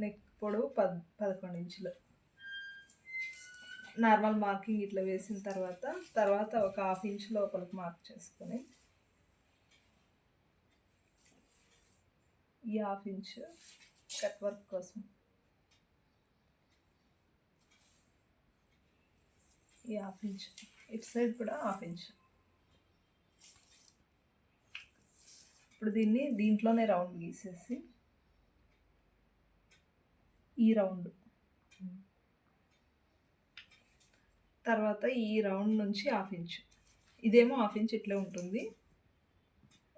Neck పొడవు పద్ పదకొండు ఇంచులు. నార్మల్ మార్కింగ్ ఇట్లా వేసిన తర్వాత తర్వాత ఒక హాఫ్ ఇంచ్ లోపలికి మార్క్ చేసుకొని ఈ హాఫ్ ఇంచ్ కట్ వర్క్ కోసం ఈ హాఫ్ ఇంచ్ ఇటు సైడ్ కూడా హాఫ్ ఇంచ్. ఇప్పుడు దీన్ని దీంట్లోనే రౌండ్ గీసేసి ఈ రౌండ్. తర్వాత ఈ రౌండ్ నుంచి హాఫ్ ఇంచ్. ఇదేమో హాఫ్ ఇంచ్ ఇట్లా ఉంటుంది.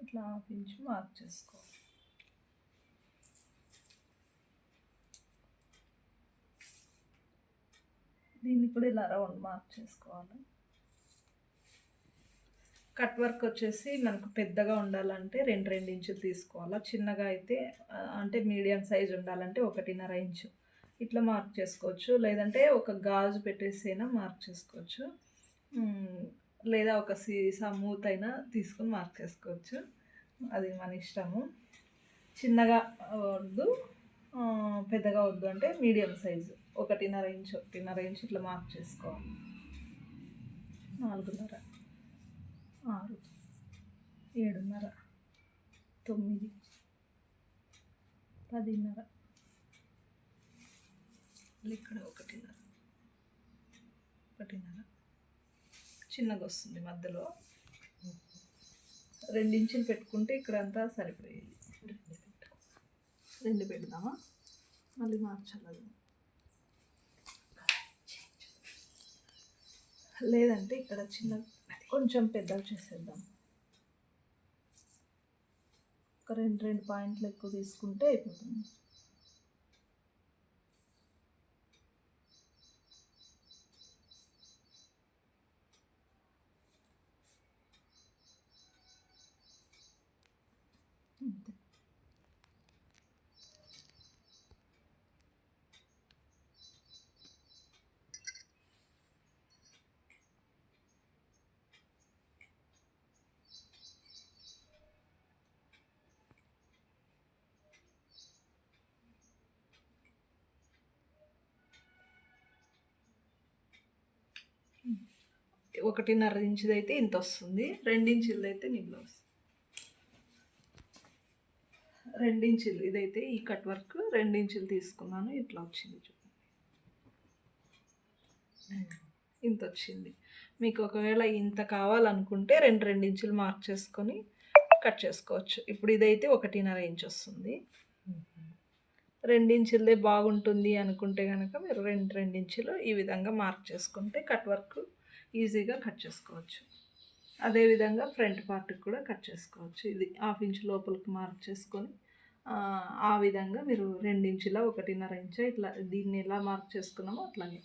ఇట్లా హాఫ్ ఇంచ్ మార్క్ చేసుకోవాలి. దీన్ని కూడా ఇలా రౌండ్ మార్క్ చేసుకోవాలి. కట్ వర్క్ వచ్చేసి మనకు పెద్దగా ఉండాలంటే రెండు రెండు ఇంచులు తీసుకోవాలా. చిన్నగా అయితే అంటే మీడియం సైజ్ ఉండాలంటే ఒకటిన్నర ఇంచు. ఇట్లా మార్క్ చేసుకోవచ్చు. లేదంటే ఒక గాజు పెట్టేసైనా మార్క్ చేసుకోవచ్చు. లేదా ఒక సీసా మూత అయినా తీసుకొని మార్క్ చేసుకోవచ్చు. అది మన ఇష్టము. చిన్నగా వద్దు. పెద్దగా వద్దు అంటే మీడియం సైజు. ఒకటిన్నర ఇంచు ఒకటిన్నర ఇంచు ఇట్లా మార్క్ చేసుకోవాలి. నాలుగున్నర. ఏడున్నర. తొమ్మిది. పదిన్నర. ఇక్కడ ఒకటిన్నర. ఒకటిన్నర. చిన్నగా వస్తుంది మధ్యలో. రెండించులు పెట్టుకుంటే ఇక్కడంతా సరిపోయేది. రెండు పెడదామా? మళ్ళీ మార్చాలి? లేదంటే ఇక్కడ చిన్న కొంచెం పెద్దగా చేసేద్దాం. ఒక రెండు రెండు పాయింట్లు ఎక్కువ తీసుకుంటే అయిపోతుంది. అంతే. ఒకటిన్నర ఇంచుది అయితే ఇంత వస్తుంది. రెండించులది అయితే నీ బ్లౌజ్ రెండించులు ఇదైతే ఈ కట్ వర్క్ రెండించులు తీసుకున్నాను. ఇట్లా వచ్చింది చూడండి. ఇంత వచ్చింది మీకు ఒకవేళ ఇంత కావాలనుకుంటే రెండు రెండించులు మార్క్ చేసుకొని కట్ చేసుకోవచ్చు. ఇప్పుడు ఇదైతే ఒకటిన్నర ఇంచ్ వస్తుంది రెండించులదే బాగుంటుంది అనుకుంటే కనుక మీరు రెండు రెండించులు ఈ విధంగా మార్క్ చేసుకుంటే కట్ వర్క్ ఈజీగా కట్ చేసుకోవచ్చు. అదేవిధంగా ఫ్రంట్ పార్ట్కి కూడా కట్ చేసుకోవచ్చు. ఇది హాఫ్ ఇంచ్ లోపలికి మార్క్ చేసుకొని ఆ, విధంగా మీరు రెండించుల ఒకటిన్నర ఇంచు ఇట్లా దీన్ని ఎలా మార్క్ చేసుకున్నామో అట్లాగే.